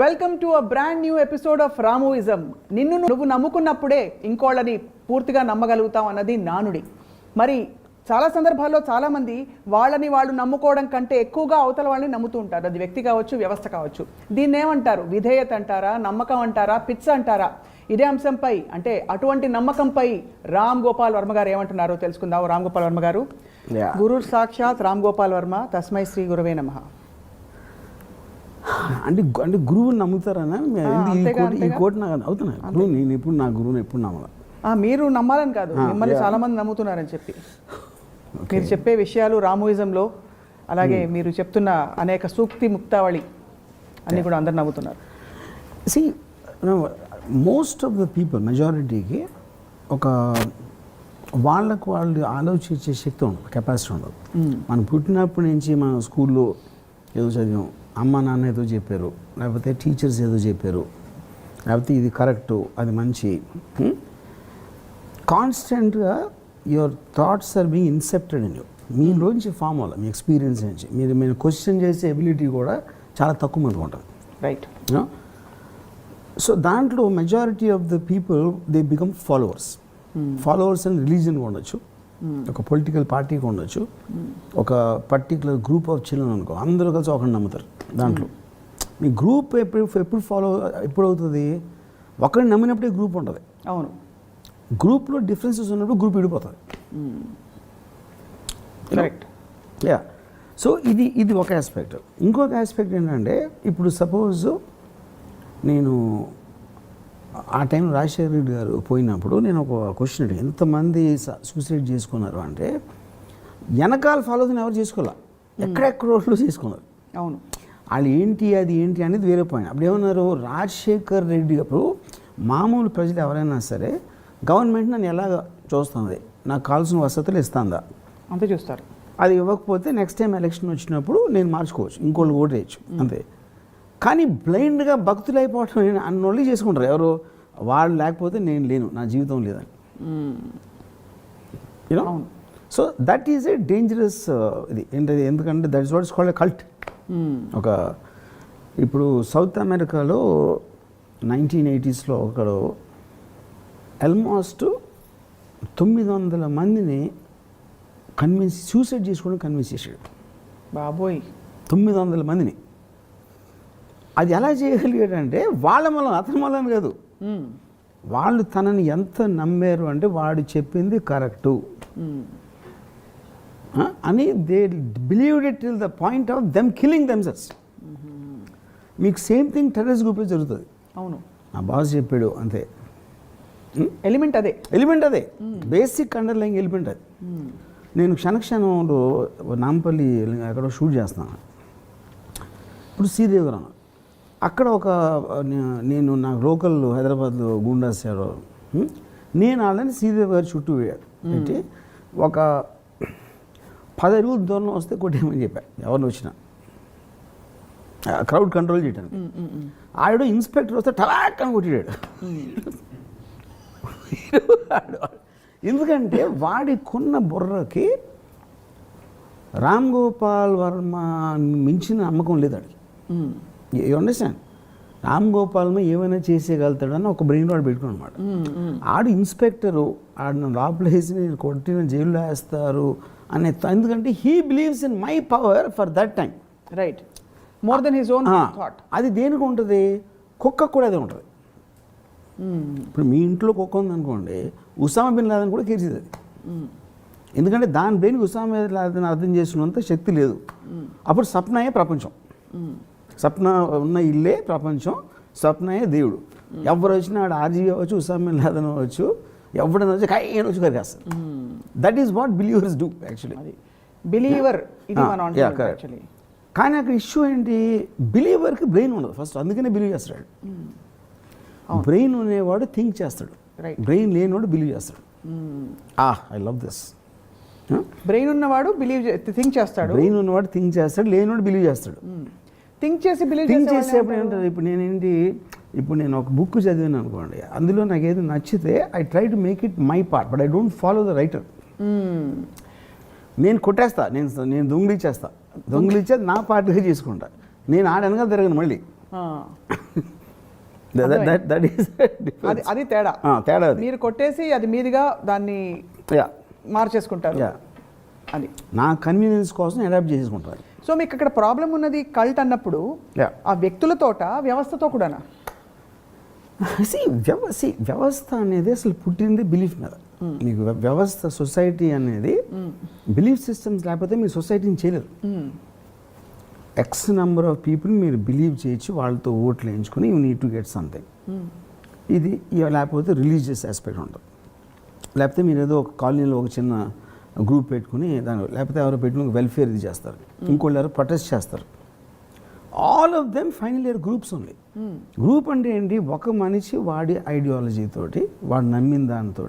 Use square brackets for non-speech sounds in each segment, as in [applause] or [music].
Welcome to a brand new episode of రామోయిజం నిన్ను నువ్వు నమ్ముకున్నప్పుడే ఇంకోళ్ళని పూర్తిగా నమ్మగలుగుతాం అన్నది నానుడి. మరి చాలా సందర్భాల్లో చాలామంది వాళ్ళని వాళ్ళు నమ్ముకోవడం కంటే ఎక్కువగా అవతల వాళ్ళని నమ్ముతూ ఉంటారు. అది వ్యక్తి కావచ్చు వ్యవస్థ కావచ్చు. దీన్ని ఏమంటారు? విధేయత అంటారా? నమ్మకం అంటారా? పిచ్చ అంటారా? ఇదే అంశంపై అంటే అటువంటి నమ్మకంపై రామ్ గోపాల్ వర్మ గారు ఏమంటున్నారో తెలుసుకుందాం. రామ్ గోపాల్ వర్మ గారు. గురు సాక్షాత్ రామ్ గోపాల్ వర్మ. తస్మై శ్రీ గురవే నమః. అంటే అంటే గురువుని నమ్ముతారనా ఈ కోటి- ఈ అంతేగా. కోటి నాకు అవుతున్నా గురువు నేను ఎప్పుడు నా గురువుని ఎప్పుడు నమ్మల? మీరు నమ్మాలని కాదు. మిమ్మల్ని. చాలా మంది నమ్ముతున్నారని చెప్పి. మీరు చెప్పే విషయాలు రామోయిజంలో అలాగే మీరు చెప్తున్న అనేక సూక్తి ముక్తావళి అన్ని కూడా అందరు నమ్ముతున్నారు. See most of the people మెజారిటీకి ఒక వాళ్ళకు వాళ్ళు ఆలోచించే శక్తి ఉండదు కెపాసిటీ ఉండదు. మనం పుట్టినప్పటి నుంచి మన స్కూల్లో ఏదో చదివాం అమ్మ నాన్న ఏదో చెప్పారు లేకపోతే టీచర్స్ ఏదో చెప్పారు లేకపోతే ఇది కరెక్టు అది మంచి కాన్స్టెంట్గా your thoughts are being incepted in you మీలోంచి form అవ్వాలి మీ ఎక్స్పీరియన్స్ నుంచి. మీరు మీరు క్వశ్చన్ చేసే ఎబిలిటీ కూడా చాలా తక్కువ మందికి ఉంటుంది. రైట్ సో దాంట్లో majority of the people they become followers followers and రిలీజన్గా ఉండొచ్చు. ఒక పొలిటికల్ పార్టీకి ఉండొచ్చు ఒక పర్టికులర్ గ్రూప్ ఆఫ్ చిల్డ్రన్ అనుకో అందరూ కలిసి ఒకరిని నమ్ముతారు దాంట్లో. మీ గ్రూప్ ఎప్పుడు ఎప్పుడు ఫాలో ఎప్పుడు అవుతుంది? ఒకరిని నమ్మినప్పుడే గ్రూప్ ఉంటుంది. అవును. గ్రూప్లో డిఫరెన్సెస్ ఉన్నప్పుడు గ్రూప్ విడిపోతుంది. కరెక్ట్ యా సో ఇది ఇది ఒక ఆస్పెక్ట్ ఇంకొక ఆస్పెక్ట్ ఏంటంటే ఇప్పుడు సపోజ్ నేను ఆ టైం రాజశేఖర రెడ్డి గారు పోయినప్పుడు నేను ఒక క్వశ్చన్ అడిగాను. ఎంతమంది సూసైడ్ చేసుకున్నారు? అంటే వెనకాల ఫాలో ఎవరు చేసుకోలే? ఎక్కడెక్కడ రోడ్లు చేసుకున్నారు. అవును. వాళ్ళు ఏంటి అది ఏంటి అనేది వేరే పాయింట్ అప్పుడు ఏమన్నారు? రాజశేఖర్ రెడ్డి అప్పుడు మామూలు ప్రజలు ఎవరైనా సరే గవర్నమెంట్ నన్ను ఎలా చూస్తుంది? నాకు కావాల్సిన వసతులు ఇస్తుందా? అంతే చూస్తారు. అది ఇవ్వకపోతే నెక్స్ట్ టైం ఎలక్షన్ వచ్చినప్పుడు నేను మార్చుకోవచ్చు. ఇంకోళ్ళు ఓటేయచ్చు అంతే. కానీ బ్లైండ్గా భక్తులు అయిపోవటం అన్నోళ్ళు చేసుకుంటారు. ఎవరు వాళ్ళు లేకపోతే నేను లేను నా జీవితం లేదని. You know. So that is a dangerous ఇది. ఏంటది? ఎందుకంటే that is what is called cult ఒక ఇప్పుడు సౌత్ అమెరికాలో నైన్టీన్ ఎయిటీస్లో ఒకడు ఆల్మోస్ట్ తొమ్మిది వందల మందిని కన్విన్స్ సూసైడ్ చేసుకోవడం కన్విన్స్ చేశాడు. బాబోయ్. తొమ్మిది వందల మందిని. అది ఎలా చేయగలిగాడంటే వాళ్ళ మూలం అతని మూలం కాదు. వాళ్ళు తనని ఎంత నమ్మారు అంటే వాడు చెప్పింది కరెక్టు. అని they believed it till the point of them killing themselves మీకు సేమ్ థింగ్ టెర్రస్ గ్రూప్లో జరుగుతుంది. అవును. నా బాస్ చెప్పాడు అంతే. ఎలిమెంట్ అదే. ఎలిమెంట్ అదే. బేసిక్ అండర్లైంగ్ ఎలిమెంట్ అది. నేను క్షణక్షణంలో నాంపల్లి అక్కడ షూట్ చేస్తాను. ఇప్పుడు శ్రీదేవరం అక్కడ ఒక నే- నేను నాకు లోకల్ హైదరాబాద్లో గుండాస్ ఎవరో, హ్మ్? నేను వాళ్ళని శ్రీదేవి గారి చుట్టూ పెట్టి ఒక పది అడుగుల దూరం వస్తే కొట్టేయమని చెప్పా. ఎవరిని వచ్చినా. క్రౌడ్ కంట్రోల్ చేయడానికి ఆవిడ ఇన్స్పెక్టర్ వస్తే టలాక్ అని కొట్టాడు ఎందుకంటే వాడి కొన్న బుర్రకి రామ్ గోపాల్ వర్మ మించిన నమ్మకం లేదు వాడికి. యూ అండర్స్టాండ్ రామ్ గోపాల్ ఏమైనా చేసేయగలుగుతాడని ఒక బ్రెయిన్ వాడు పెట్టుకుని అనమాట. ఆడు ఇన్స్పెక్టరు ఆడిని లోపల వేసి నేను కొట్టిన జైల్లో వేస్తారు అనే ఎందుకంటే he believes in my power for that time right more than his own thought అది దేనికి ఉంటుంది? కుక్క కూడా అదే ఉంటుంది. ఇప్పుడు మీ ఇంట్లో కుక్క ఉందనుకోండి ఉసామా బిన్ లాదన్ కూడా కేర్చేది అది. ఎందుకంటే దాని బ్రెయిన్కి ఉసామా బిన్ లాదన్ అర్థం చేసుకున్నంత శక్తి లేదు. అప్పుడు సప్నాయే ప్రపంచం. సప్న ఉన్న ఇల్లే ప్రపంచం స్వప్నయే దేవుడు. ఎవరు వచ్చినా ఆడ ఆర్జీ అవ్వచ్చు ఉసామా బిన్ లాదన్ అవ్వచ్చు ఎవడైనా వచ్చి కయ్యని వచ్చి కరిగేస్తారు. That is what believers do actually believer కానీ అక్కడ ఇష్యూ ఏంటి? బిలీవర్కి బ్రెయిన్ ఉండదు. ఫస్ట్ అందుకనే బిలీవ్ చేస్తాడు. బ్రెయిన్ ఉండేవాడు థింక్ చేస్తాడు. బ్రెయిన్ లేనివాడు బిలీవ్ చేస్తాడు. ఆ ఐ లవ్ దిస్ బ్రెయిన్ ఉన్నవాడు బిలీవ్ థింక్ చేస్తాడు. బ్రెయిన్ ఉన్నవాడు థింక్ చేస్తాడు లేనివాడు బిలీవ్ చేస్తాడు. థింక్ చేసి బిలీవ్ థింక్ చేసేప్పుడు ఏంటంటే ఇప్పుడు నేనేంటి ఇప్పుడు నేను ఒక బుక్ చదివాను అనుకోండి అందులో నాకు ఏదో నచ్చితే I try to make it my part but I don't follow the writer నేను కొట్టేస్తా నేను నేను దొంగిలిచ్చేస్తా. దొంగిలిచ్చేది నా పార్ట్గా చేసుకుంటా. నేను ఆడ వెనకాల తిరగను మళ్ళీ. [laughs] దట్ ఈస్ అది తేడా. తేడా మీరు కొట్టేసి అది మీదిగా దాన్ని మార్చేసుకుంటారు. అది. నా కన్వీనియన్స్ కోసం అడాప్ట్ చేసుకుంటారు సో మీకు ఇక్కడ ప్రాబ్లం ఉన్నది కల్ట్ అన్నప్పుడు ఆ వ్యక్తులతోట వ్యవస్థతో కూడానా? సి వ్యవ సి వ్యవస్థ అనేది అసలు పుట్టింది బిలీఫ్ మీద. మీకు వ్య- వ్యవస్థ సొసైటీ అనేది బిలీఫ్ సిస్టమ్స్ లేకపోతే మీరు సొసైటీని చేయలేరు. ఎక్స్ నెంబర్ ఆఫ్ పీపుల్ మీరు బిలీవ్ చేయొచ్చు వాళ్ళతో ఓట్లు వేయించుకొని you need to get something ఇది లేకపోతే రిలీజియస్ ఆస్పెక్ట్ ఉంటుంది. లేకపోతే మీరు ఏదో ఒక కాలనీలో ఒక చిన్న గ్రూప్ పెట్టుకుని దాని లేకపోతే ఎవరో పెట్టుకుని వెల్ఫేర్ ఇది చేస్తారు. ఇంకోళ్ళు ఎవరో ప్రొటెస్ట్ చేస్తారు. All of them final year groups only group అంటే ఏంటి? ఒక మనిషి వాడి ఐడియాలజీ తోటి వాడు నమ్మిన దానితో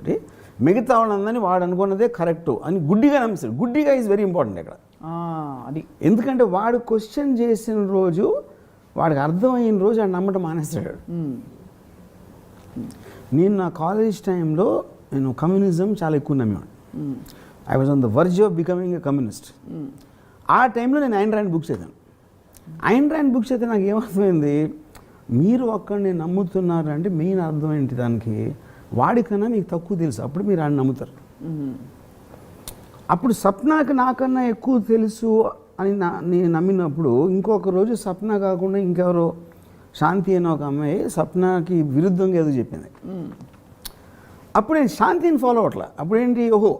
మిగతా వాళ్ళందరినీ వాడు అనుకున్నదే కరెక్ట్ అని గుడ్డిగా నమ్మిస్తాడు. గుడ్డిగా ఈజ్ వెరీ ఇంపార్టెంట్ ఇక్కడ. అది. ఎందుకంటే వాడు క్వశ్చన్ చేసిన రోజు వాడికి అర్థమైన రోజు వాడు నమ్మటం మానేస్తాడు. నేను నా కాలేజ్ టైంలో నేను కమ్యూనిజం చాలా ఎక్కువ నమ్మేవాడు మ్మ్. I was on the verge of becoming a communist. ఆ టైంలో నేను ఐన్ ర్యాండ్ బుక్ చదివాను. ఐన్ ర్యాండ్ బుక్ చదివితే నాకు ఏమర్థమైంది? మీరు ఒక్కడిని నమ్ముతున్నారు అంటే మెయిన్ అర్థం ఏంటి దానికి? వాడికన్నా మీకు తక్కువ తెలుసు. అప్పుడు మీరు ఆయన నమ్ముతారు. మ్మ్. అప్పుడు సప్నాకి నాకన్నా ఎక్కువ తెలుసు అని నా నేను నమ్మినప్పుడు ఇంకొక రోజు సప్న కాకుండా ఇంకెవరో శాంతి అనే ఒక అమ్మాయి సప్నాకి విరుద్ధంగా ఏదో చెప్పింది. మ్మ్. అప్పుడు నేను శాంతిని ఫాలో అవట్లే అప్పుడేంటి? ఓహో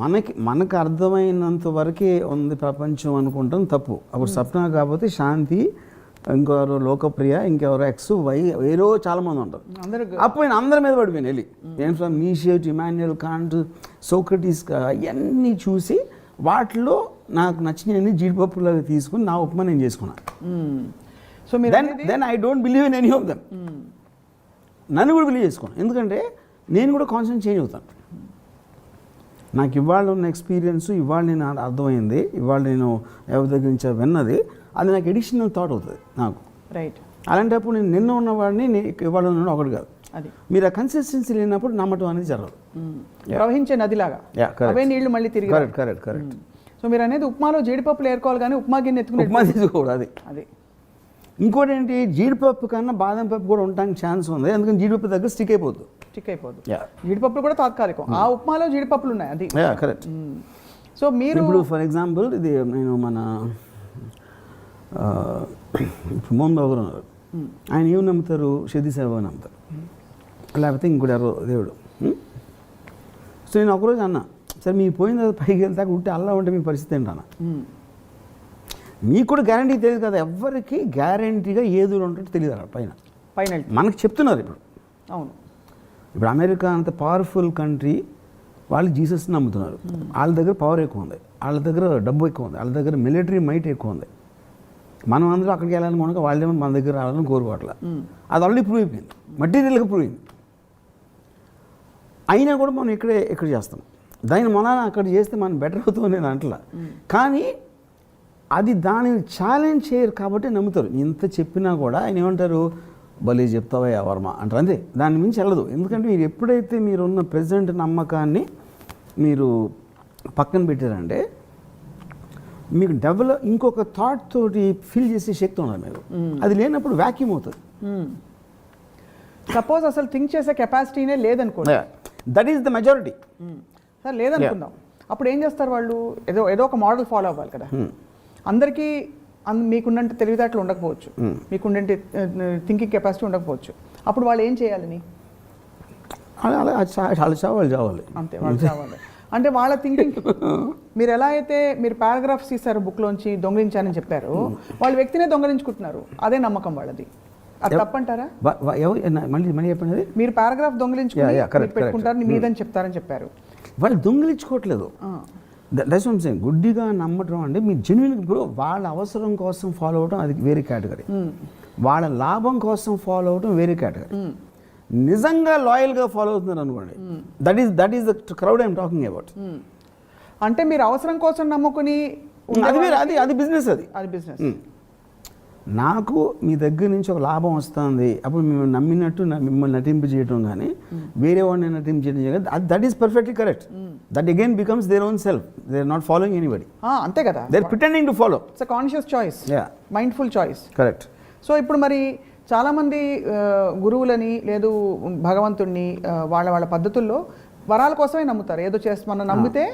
మనకి మనకు అర్థమైనంత వరకే ఉంది ప్రపంచం అనుకుంటాం తప్పు. అప్పుడు సప్న కాకపోతే శాంతి ఇంకెవరో లోకప్రియ ఇంకెవరో ఎక్స్ వై వేరో చాలామంది ఉంటారు. అప్పుడు నేను అందరి మీద పడిపోయాను వెళ్ళి. నేను from Nietzsche Immanuel Kant Socrates అవన్నీ చూసి వాటిలో నాకు నచ్చినవన్నీ జీడిపప్పులాగా తీసుకుని నా ఉప్మా నేను చేసుకున్నాను. So then then I don't believe in any of them. నన్ను కూడా బిలీవ్ చేసుకోను. ఎందుకంటే నేను కూడా కాన్సెప్ట్ చేంజ్ అవుతాను. నాకు ఇవాళ ఉన్న ఎక్స్పీరియన్స్ ఇవాళ నేను అర్థమైంది ఇవాళ నేను ఎవరి దగ్గర నుంచి విన్నది అది నాకు ఎడిషనల్ థాట్ అవుతుంది నాకు. రైట్ అలాంటప్పుడు నేను నిన్న ఉన్నవాడిని ఇవాళ ఉన్నాడు ఒకటి కాదు. అది. మీరు ఆ కన్సిస్టెన్సీ లేనప్పుడు నమ్మటం అనేది జరగదు. ప్రవహించే నదిలాగా. అవే నీళ్ళు మళ్ళీ తిరిగి కరెక్ట్ కరెక్ట్ కరెక్ట్ సో మీరు అనేది ఉప్మాలో జీడిపప్పులు ఏరుకోవాలి కానీ ఉప్మా గిన్నె ఎత్తుకుని ఉప్మా తీసుకోకూడదు అది. అది. ఇంకోటి ఏంటి? జీడిపప్పు కన్నా బాదం పప్పు కూడా ఉండడానికి ఛాన్స్ ఉంది. ఎందుకంటే జీడిపప్పు దగ్గర స్టిక్ అయిపోతుంది స్టిక్ అయిపోదు జీడిపప్పులు కూడా తాత్కాలికం. ఆ ఉప్మాలో జీడిపప్పులు ఉన్నాయి అది. Yeah correct. సో మీరు ఇప్పుడు ఫర్ ఎగ్జాంపుల్ ఇది నేను మన ఇప్పుడు మోహన్ బాబు గారు ఉన్నారు. ఆయన ఏం నమ్ముతారు? షది సేవ నమ్ముతారు. లేకపోతే ఇంకోటి ఎవరో దేవుడు? సో నేను ఒకరోజు అన్నా సరే మీ పోయిన తర్వాత పైకి వెళ్తాక ఉంటే అల్లా ఉంటే మీ పరిస్థితి ఏంటన్నా. మీకు కూడా గ్యారంటీ తెలియదు కదా ఎవరికి గ్యారంటీగా ఏది ఉంటుందో తెలియదు అక్కడ పైన. పైన. మనకు చెప్తున్నారు ఇప్పుడు. అవును. ఇప్పుడు అమెరికా అంత పవర్ఫుల్ కంట్రీ వాళ్ళు జీసస్ నమ్ముతున్నారు. వాళ్ళ దగ్గర పవర్ ఎక్కువ ఉంది. వాళ్ళ దగ్గర డబ్బు ఎక్కువ ఉంది. వాళ్ళ దగ్గర మిలిటరీ మైట్ ఎక్కువ ఉంది. మనం అందరూ అక్కడికి వెళ్ళాలని కనుక వాళ్ళేమో మన దగ్గర రావాలని కోరుకోవట్లే. మ్మ్. అది ఆల్రెడీ ప్రూవ్ అయిపోయింది. మటీరియల్గా ప్రూవ్ అయింది. అయినా కూడా మనం ఇక్కడే ఇక్కడ చేస్తాం. దాని మన అక్కడ చేస్తే మనం బెటర్ అవుతాం నేను అంటలా. కానీ అది దానిని ఛాలెంజ్ చేయరు కాబట్టి నమ్ముతారు. ఇంత చెప్పినా కూడా ఆయన ఏమంటారు? భలే చెప్తావా వర్మ అంటారు. అంతే దాని మించి వెళ్ళదు. ఎందుకంటే మీరు ఎప్పుడైతే మీరున్న ప్రజెంట్ నమ్మకాన్ని మీరు పక్కన పెట్టారంటే మీకు డెవలప్ ఇంకొక థాట్ తోటి ఫీల్ చేసే శక్తి ఉన్నారు మీరు అది లేనప్పుడు వ్యాక్యూమ్ అవుతుంది. సపోజ్ అసలు థింక్ చేసే కెపాసిటీనే లేదనుకోండి. That is the majority. సరే లేదనుకుందాం. అప్పుడు ఏం చేస్తారు వాళ్ళు? ఏదో ఏదో ఒక మోడల్ ఫాలో అవ్వాలి కదా. అందరికీ అన్ మీకున్నంత తెలివితేటలు ఉండకపోవచ్చు. మీకుండంటే థింకింగ్ కెపాసిటీ ఉండకపోవచ్చు. అప్పుడు వాళ్ళు ఏం చేయాలని చాలా చావాలి చావాలి. అంతే వాళ్ళు చావాలి. అంటే వాళ్ళ థింకింగ్ మీరు ఎలా అయితే మీరు పారాగ్రాఫ్స్ తీశారు బుక్లోంచి దొంగలించారని చెప్పారు వాళ్ళు వ్యక్తినే దొంగలించుకుంటున్నారు. అదే నమ్మకం వాళ్ళది. అది తప్పంటారా? మళ్ళీ మళ్ళీ చెప్పండి అది. మీరు పారాగ్రాఫ్ దొంగలించుకుని Yeah, yeah, correct, మీరు పెట్టుకుంటారు correct. మీదని చెప్తారని చెప్పారు. వాళ్ళు దొంగిలించుకోవట్లేదు. దట్స్ సేమ్ గుడ్డిగా నమ్మటం అంటే మీ జెన్యున్ ఇప్పుడు వాళ్ళ అవసరం కోసం ఫాలో అవడం అది వేరే కేటగిరీ మ్మ్. వాళ్ళ లాభం కోసం ఫాలో అవడం వేరే కేటగిరీ మ్మ్. నిజంగా లాయల్గా ఫాలో అవుతున్నారు అనుకోండి that is that is the crowd I'm talking about. అంటే మీరు అవసరం కోసం నమ్ముకుని అది వేరే అది అది బిజినెస్ అది అది బిజినెస్. నాకు మీ దగ్గర నుంచి ఒక లాభం వస్తుంది. అప్పుడు మేము నమ్మినట్టు మిమ్మల్ని నటింపు చేయటం కానీ వేరే వాడిని నటింపు చేయడం కానీ that is perfectly correct that again becomes their own self they are not following anybody అంతే కదా. They are pretending to follow it's conscious choice yeah mindful choice correct so ఇప్పుడు మరి చాలామంది గురువులని లేదు భగవంతుణ్ణి వాళ్ళ వాళ్ళ పద్ధతుల్లో వరాల కోసమే నమ్ముతారు. ఏదో చేసి మనం నమ్మితే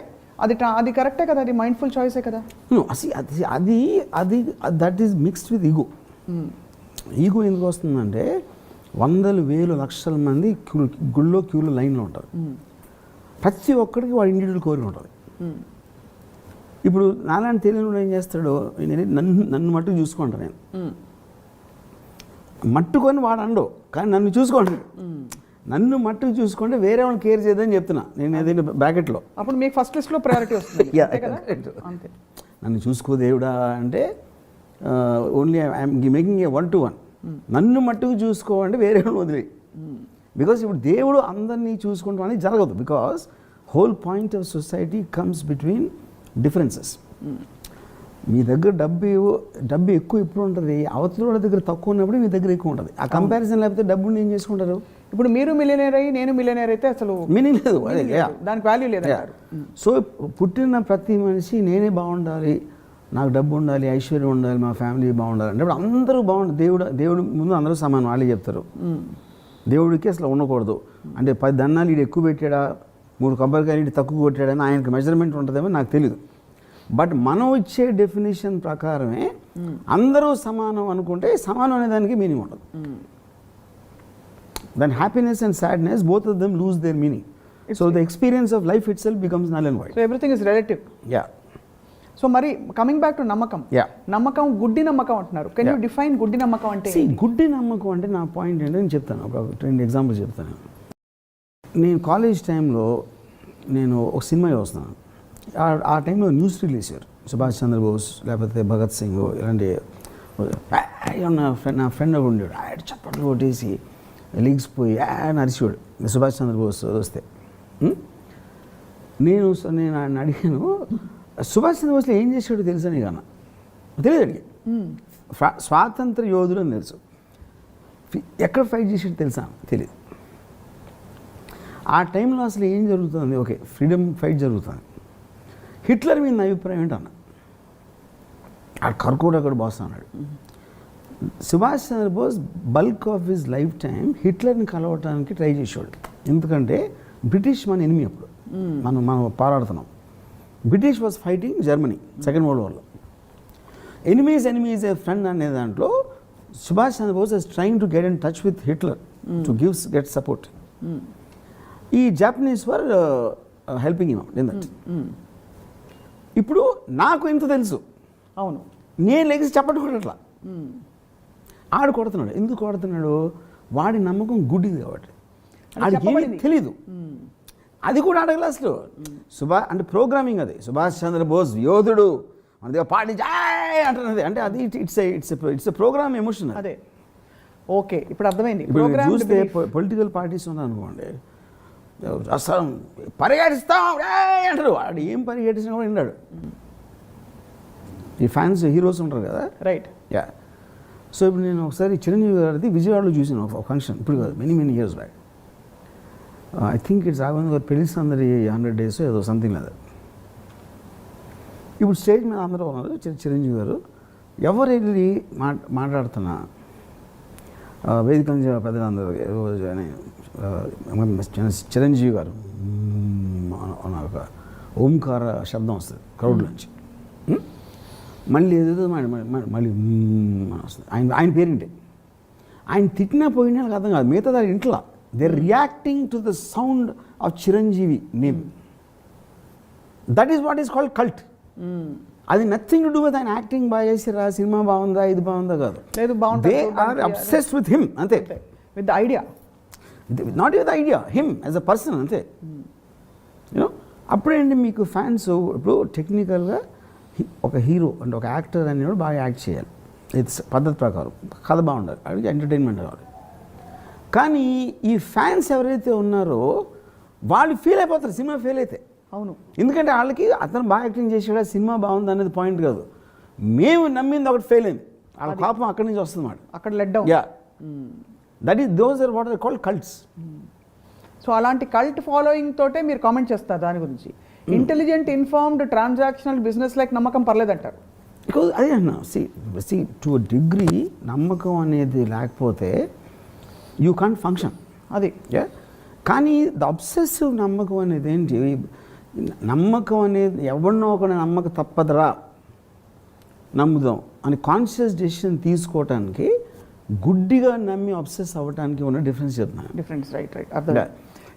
అది అది కరెక్టే కదా? అది మైండ్ఫుల్ చాయిసే కదా? No, అసి అది అది అది that is mixed with ego ego ఎందుకు వస్తుందంటే వందలు వేలు లక్షల మంది క్యూ గుళ్ళో క్యూలో లైన్లో ఉంటారు. ప్రతి ఒక్కడికి వాడి ఇండివిజువల్ కోరిక ఉంటుంది. ఇప్పుడు నాలాంటి తెలియని ఏం చేస్తాడు? నేను నన్ను నన్ను మట్టుకు చూసుకుంటా నేను మట్టుకొని వాడు అండవు కానీ నన్ను చూసుకోండి నన్ను మట్టుకు చూసుకుంటే వేరే వాళ్ళని కేర్ చేయదని చెప్తున్నా. నేను ఏదైనా బ్రాకెట్లో అప్పుడు మీకు ఫస్ట్ లిస్ట్లో ప్రయారిటీ వస్తుంది. [laughs] అంతే నన్ను చూసుకో దేవుడా అంటే only I'm making a one to one నన్ను మట్టుకు చూసుకో అంటే వేరే వాళ్ళని వదిలే. బికాస్ ఇప్పుడు దేవుడు అందరినీ చూసుకుంటాం అనేది జరగదు. Because whole point of society comes between differences మీ దగ్గర డబ్బు డబ్బు ఎక్కువ ఎప్పుడు ఉంటుంది. అవతల వాళ్ళ దగ్గర తక్కువ ఉన్నప్పుడు మీ దగ్గర ఎక్కువ ఉంటుంది. ఆ కంపారిజన్ లేకపోతే డబ్బుని ఏం చేసుకుంటారు? ఇప్పుడు మీరు మిలియనేర్ అయ్యి నేను మిలియనేర్ అయితే అసలు మీనింగ్ లేదు. దానికి వాల్యూ లేదంటారు. సో పుట్టిన ప్రతి మనిషి నేనే బాగుండాలి నాకు డబ్బు ఉండాలి ఐశ్వర్యం ఉండాలి మా ఫ్యామిలీ బాగుండాలి అంటే ఇప్పుడు అందరూ బాగుండాలి. దేవుడు దేవుడు ముందు అందరూ సమానం వాళ్ళే చెప్తారు. దేవుడికి అసలు ఉండకూడదు. అంటే పది దన్నాలు ఈడు ఎక్కువ పెట్టాడా మూడు కొబ్బరికాయలు ఈడు తక్కువ కొట్టాడని ఆయనకి మెజర్మెంట్ ఉంటుందేమో నాకు తెలియదు బట్ మనం ఇచ్చే డెఫినేషన్ ప్రకారమే అందరూ సమానం అనుకుంటే సమానం అనే దానికి మీనింగ్ ఉండదు. Then happiness and sadness both of them lose their meaning so the experience of life itself becomes null and void everything is relative yeah so మరి కమింగ్ బ్యాక్ టు నమ్మకం Yeah. నమ్మకం గుడ్డి నమ్మకం అంటున్నారు. Can you. డిఫైన్ గుడ్డి నమ్మకం అంటే గుడ్డి నమ్మకం అంటే నా పాయింట్ ఏంటో నేను చెప్తాను. ఒక రెండు ఎగ్జాంపుల్స్ చెప్తాను. నేను కాలేజ్ టైంలో నేను ఒక సినిమా చూస్తున్నాను ఆ- టైంలో న్యూస్ రిలీజ్ చేశారు. సుభాష్ చంద్రబోస్ లేకపోతే భగత్ సింగ్ ఇలాంటి నా ఫ్రెండ్ నా ఫ్రెండ్ ఉండేవాడు ఆయన చప్పట్లు కొట్టేసి లీగ్స్ పోయి ఆ నరిచేవాడు సుభాష్ చంద్రబోస్ వస్తే? నేను నేను ఆయన అడిగాను సుభాష్ చంద్రబోస్లో ఏం చేశాడో తెలుసా నీకు అన్న? తెలియదు అడిగి స్వా- స్వాతంత్ర యోధుడు అని తెలుసు. ఎక్కడ ఫైట్ చేసాడు తెలుసా? తెలియదు ఆ టైంలో అసలు ఏం జరుగుతుంది? ఓకే ఫ్రీడమ్ ఫైట్ జరుగుతుంది. హిట్లర్ మీద అభిప్రాయం ఏంటన్న? ఆ కర్కోట అక్కడ బాస్ అన్నాడు. Subhash Chandrabose bulk of his life time హిట్లర్ని కలవటానికి ట్రై చేసేవాడు. ఎందుకంటే బ్రిటిష్ మన ఎనిమి అప్పుడు. మనం మనం పోరాడుతున్నాం. British was fighting Germany second world వార్లో. Enemies enemies a friend అనే దాంట్లో Subhash Chandrabose is trying to get in touch with Hitler to gives get support. ఈ Japanese were helping him in that. ఇప్పుడు నాకు ఇంత తెలుసు. అవును. నేను లెగిసి చెప్పడం కూడా అట్లా ఆడు కొడుతున్నాడు. ఎందుకు కొడుతున్నాడు? వాడి నమ్మకం గుడ్డిది కాబట్టి. ఆడికి ఏమీ. తెలీదు. అది కూడా అడగలే అసలు. సుభా అంటే ప్రోగ్రామింగ్ అది. సుభాష్ చంద్రబోస్ యోధుడు మన దగ్గర పాటి జాయ్ అంటున్నది. అంటే అది it's it's it's program emotion అదే. ఓకే ఇప్పుడు అర్థమైంది. చూస్తే. పొలిటికల్ పార్టీస్ ఉన్నాయి అనుకోండి. అసలు పరిగెడిస్తాం అంటారు. వాడు ఏం పరిగెట్టించినా కూడా విన్నాడు ఈ ఫ్యాన్స్ హీరోస్ ఉంటారు కదా? రైట్. యా. సో ఇప్పుడు నేను ఒకసారి చిరంజీవి గారిది విజయవాడలో చూసాను ఒక ఫంక్షన్. ఇప్పుడు కాదు many many years back I think it's Raghavendra garu Pelli Sandadi hundred days ఏదో సంథింగ్ లేదు ఇప్పుడు స్టేజ్ మీద అందరూ ఉన్నారు చిరంజీవి గారు. ఎవరు వెళ్ళి మాట్లాడుతున్నా? వేదిక నుంచి పెద్దలందరూ చిరంజీవి గారు. ఒక ఓంకార శబ్దం వస్తుంది క్రౌడ్లోంచి మ్? మళ్ళీ ఏదేదో మళ్ళీ వస్తుంది. ఆయన ఆయన పేరేంటి? ఆయన తిట్టినా పోయినా నాకు అర్థం కాదు. మిగతా దాని ఇంట్లో. They reacting to the sound of Chiranjeevi name that is what is called cult అది నథింగ్ టు డూ విత్ ఆయన యాక్టింగ్ బాగా చేసిరా సినిమా బాగుందా ఇది బాగుందా కాదు. లేదు, బాగుంటుంది. They are. Obsessed with him అంతే. With idea not with idea him as a person అంతే. యూనో అప్పుడేంటి మీకు ఫ్యాన్స్ ఇప్పుడు టెక్నికల్గా ఒక హీరో అంటే ఒక యాక్టర్ అనేవాడు బాగా యాక్ట్ చేయాలి. ఇది పద్ధతి ప్రకారం. కథ బాగుండాలి. అది ఎంటర్టైన్మెంట్ కావాలి కానీ ఈ ఫ్యాన్స్ ఎవరైతే ఉన్నారో వాళ్ళు ఫీల్ అయిపోతారు. సినిమా ఫెయిల్ అయితే. అవును. ఎందుకంటే వాళ్ళకి అతను బాగా యాక్టింగ్ చేసాడా సినిమా బాగుంది అనేది పాయింట్ కాదు. మేము నమ్మింది ఒకటి ఫెయిల్ అయింది. వాళ్ళ పాపం అక్కడి నుంచి వస్తుంది మాట అక్కడ let down yeah that is those are what are called cults so అలాంటి కల్ట్ ఫాలోయింగ్ తోటే మీరు కామెంట్ చేస్తారు దాని గురించి. Intelligent informed transactional business like నమ్మకం పర్లేదంటారు. బికాజ్ అదే అన్నా సి సి టు డిగ్రీ నమ్మకం అనేది లేకపోతే యూ కాంట్ ఫంక్షన్ అది. యా కానీ ద అబ్సెసివ్ నమ్మకం అనేది ఏంటి? నమ్మకం అనేది ఎవరినో ఒక నమ్మకం తప్పదురా నమ్ముదాం అని కాన్షియస్ డెసిషన్ తీసుకోవటానికి గుడ్డిగా నమ్మి అబ్సెస్ అవ్వటానికి ఉన్న డిఫరెన్స్ చెప్తున్నాను డిఫరెన్స్ రైట్ రైట్ అర్థం.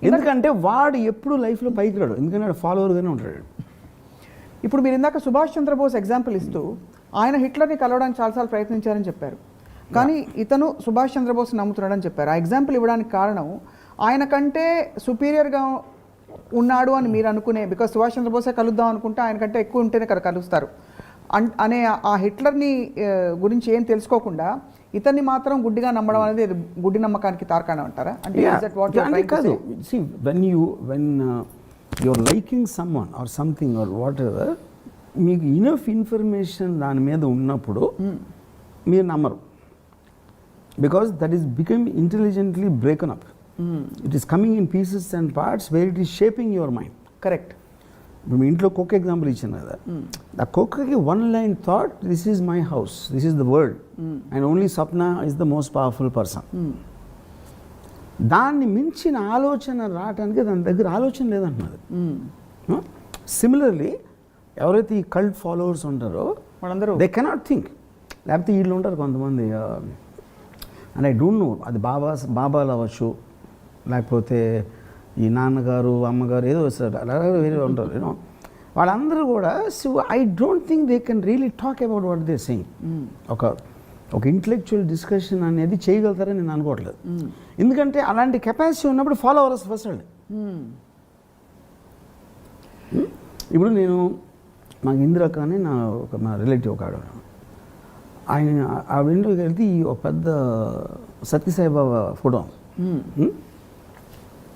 ఎందుకంటే వాడు ఎప్పుడు లైఫ్లో పైకి రాడు ఎందుకంటే ఫాలోవర్గానే ఉంటాడు. ఇప్పుడు మీరు ఇందాక సుభాష్ చంద్రబోస్ ఎగ్జాంపుల్ ఇస్తూ ఆయన హిట్లర్ని కలవడానికి చాలాసార్లు ప్రయత్నించారని చెప్పారు. కానీ ఇతను సుభాష్ చంద్రబోస్ నమ్ముతున్నాడని చెప్పారు. ఆ ఎగ్జాంపుల్ ఇవ్వడానికి కారణం ఆయన కంటే సుపీరియర్గా ఉన్నాడు అని మీరు అనుకునే బికాస్ సుభాష్ చంద్రబోసే కలుద్దాం అనుకుంటే ఆయన కంటే ఎక్కువ ఉంటేనే కలుస్తారు. అన్ అనే ఆ హిట్లర్ని గురించి ఏం తెలుసుకోకుండా ఇతన్ని మాత్రం గుడ్డిగా నమ్మడం అనేది గుడ్డి నమ్మకానికి తార్కాణం అంటారా? అంటే కాదు? See when you when your liking someone or something or whatever మీకు ఇనఫ్ ఇన్ఫర్మేషన్ దాని మీద ఉన్నప్పుడు మీరు నమ్మరు. Because that is become intelligently broken up it is coming in pieces and parts where it is shaping your mind correct ఇప్పుడు మీ ఇంట్లో కుక్క ఎగ్జాంపుల్ ఇచ్చాను కదా. ఆ కుక్కకి one line thought this is my house this is the world and only Swapna is the most powerful person దాన్ని మించిన ఆలోచన రావడానికి దాని దగ్గర ఆలోచన లేదంటున్నది. సిమిలర్లీ ఎవరైతే ఈ కల్ట్ ఫాలోవర్స్ ఉంటారో వాళ్ళందరూ దే కెనాట్ థింక్ లేకపోతే వీళ్ళు ఉంటారు కొంతమంది అండ్ ఐ డోంట్ నో అది బాబా బాబాలు అవ్వచ్చు లేకపోతే ఈ నాన్నగారు అమ్మగారు ఏదో వస్తారు అలాగే వేరే ఉంటారు యూనో వాళ్ళందరూ కూడా so I don't think they can really talk about what they saying ఒక ఒక ఇంటలెక్చువల్ డిస్కషన్ అనేది చేయగలుగుతారని నేను అనుకోవట్లేదు. ఎందుకంటే అలాంటి కెపాసిటీ ఉన్నప్పుడు ఫాలో అవ్వాలి ఫస్ట్ వాళ్ళు ఇప్పుడు నేను మా ఇందిరక అని నా ఒక మా రిలేటివ్ ఒక ఆవిడ. ఆయన ఆ విండోకి వెళ్తే ఈ ఒక పెద్ద సత్యసాయిబాబా ఫోటో. Hmm?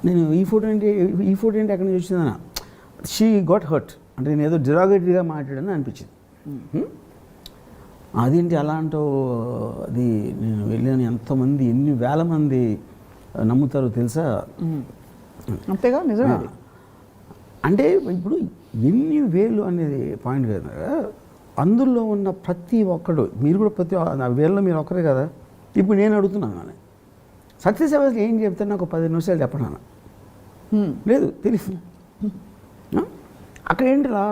నేను ఈ ఫోటో ఏంటి ఈ ఫోటో ఏంటి ఎక్కడి నుంచి వచ్చిందన్న షీ గాట్ హర్ట్ అంటే నేను ఏదో డిరాగేటరీగా మాట్లాడని అనిపించింది. Hmm? అదేంటి అలా అంటావు? అది నేను వెళ్ళాను ఎంతమంది ఎన్ని వేల మంది నమ్ముతారో తెలుసా? అంతేగా? నిజమే. అంటే ఇప్పుడు ఎన్ని వేలు అనేది పాయింట్ కదా. అందులో ఉన్న ప్రతి ఒక్కడు మీరు కూడా ప్రతి వేలలో మీరు ఒక్కరే కదా. ఇప్పుడు నేను అడుగుతున్నాను కానీ సత్యసేవ ఏం చెప్తే నాకు పది నిమిషాలు. Hmm. లేదు ఆ? అక్కడ ఏంటి లా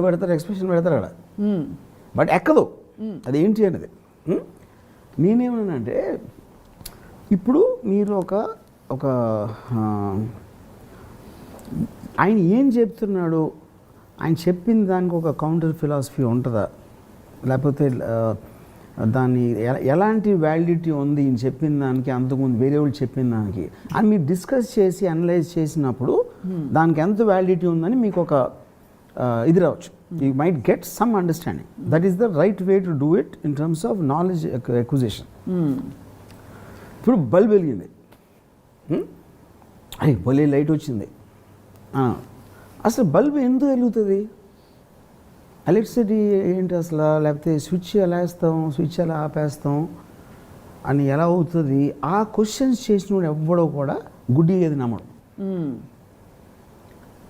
పెడతారు ఎక్స్ప్రెషన్ పెడతారు అక్కడ. బట్ ఎక్కదు అది ఏంటి అనేది ఉం? నేనేమన్నానంటే ఇప్పుడు మీరు ఒక ఒక ఆయన ఏం చెప్తున్నాడు ఆయన చెప్పిన దానికి ఒక కౌంటర్ ఫిలాసఫీ ఉంటుందా లేకపోతే దాన్ని ఎలాంటి వ్యాలిడిటీ ఉంది ఈయన చెప్పిన దానికి అంతకుముందు వేరే వాళ్ళు చెప్పిన దానికి? అని మీరు డిస్కస్ చేసి అనలైజ్ చేసినప్పుడు దానికి ఎంత వ్యాలిడిటీ ఉందని మీకు ఒక ఇది రావచ్చు. You might get some understanding that is the right way to do it in terms of knowledge acquisition Hmm. ఇప్పుడు బల్బ్ వెలిగింది. హ్మ్? అయ్యి భలే లైట్ వచ్చింది. అసలు బల్బ్ ఎందుకు వెలుగుతుంది? ఎలక్ట్రిసిటీ ఏంటి అసలు? లేకపోతే స్విచ్ ఎలా వేస్తాం? స్విచ్ ఎలా ఆపేస్తాం? అని ఎలా అవుతుంది? ఆ క్వశ్చన్స్ చేసినోడు ఎవ్వడో కూడా గుడ్డి ఏది నమ్మడు.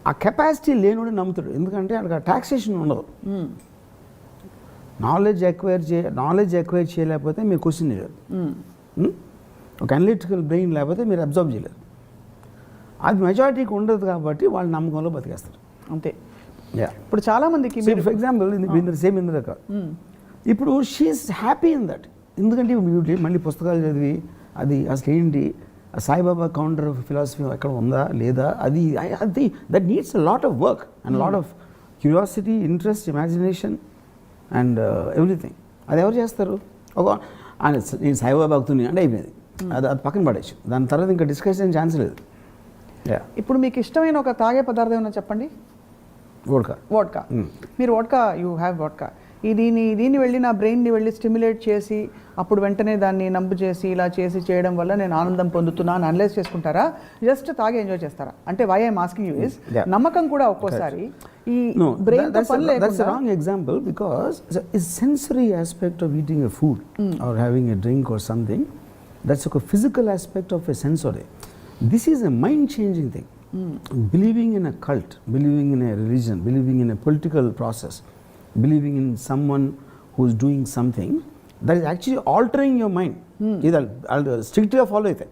ఆ కెపాసిటీ లేనివాడు నమ్ముతాడు. ఎందుకంటే అక్కడ టాక్సేషన్ ఉండదు. నాలెడ్జ్ ఎక్వైర్ చే నాలెడ్జ్ ఎక్వైర్ చేయలేకపోతే మీరు క్వశ్చన్. ఉం? ఒక అనలిటికల్ బ్రెయిన్ లేకపోతే మీరు అబ్జర్వ్ చేయలేరు. అది మెజారిటీకి ఉండదు కాబట్టి వాళ్ళు నమ్మకంలో బతికేస్తారు. అంతే. ఇప్పుడు చాలా మందికి మీరు ఫర్ ఎగ్జాంపుల్ సేమ్ ఇంద్రక. ఇప్పుడు షీఈస్ హ్యాపీ ఇన్ దట్ ఎందుకంటే మళ్ళీ పుస్తకాలు చదివి అది అసలు ఏంటి? ఆ సాయిబాబా కౌంటర్ ఫిలాసఫీ ఎక్కడ ఉందా? లేదా? అది అది that needs a lot of work and lot of curiosity interest imagination and everything అది ఎవరు చేస్తారు? ఒక నేను సాయిబాబా భక్తుని అంటే అయిపోయింది అది అది పక్కన పడేచ్చు దాని తర్వాత ఇంకా డిస్కషన్ ఛాన్స్ లేదు. యా ఇప్పుడు మీకు ఇష్టమైన ఒక తాగే పదార్థం ఏమన్నా చెప్పండి? Vodka Hmm. మీరు వోడ్కా యూ హ్యావ్ వోడ్కా దీన్ని దీన్ని వెళ్ళి నా బ్రెయిన్ని వెళ్ళి స్టిమ్యులేట్ చేసి అప్పుడు వెంటనే దాన్ని నంబు చేసి ఇలా చేసి చేయడం వల్ల నేను ఆనందం పొందుతున్నా అని అనలైజ్ చేసుకుంటారా? జస్ట్ తాగి ఎంజాయ్ చేస్తారా? అంటే why I'm asking you is. నమ్మకం కూడా ఒక్కోసారి ఈ బ్రెయిన్ that- that's, పని a, that's a లేకుండా wrong example because it's a, it's sensory aspect of eating a food or having a drink or something. That's like a Mm. Believing in a cult, believing in a religion, believing in a political process, believing in someone who's doing something that is actually altering your mind. Mm. Either strictly follow it.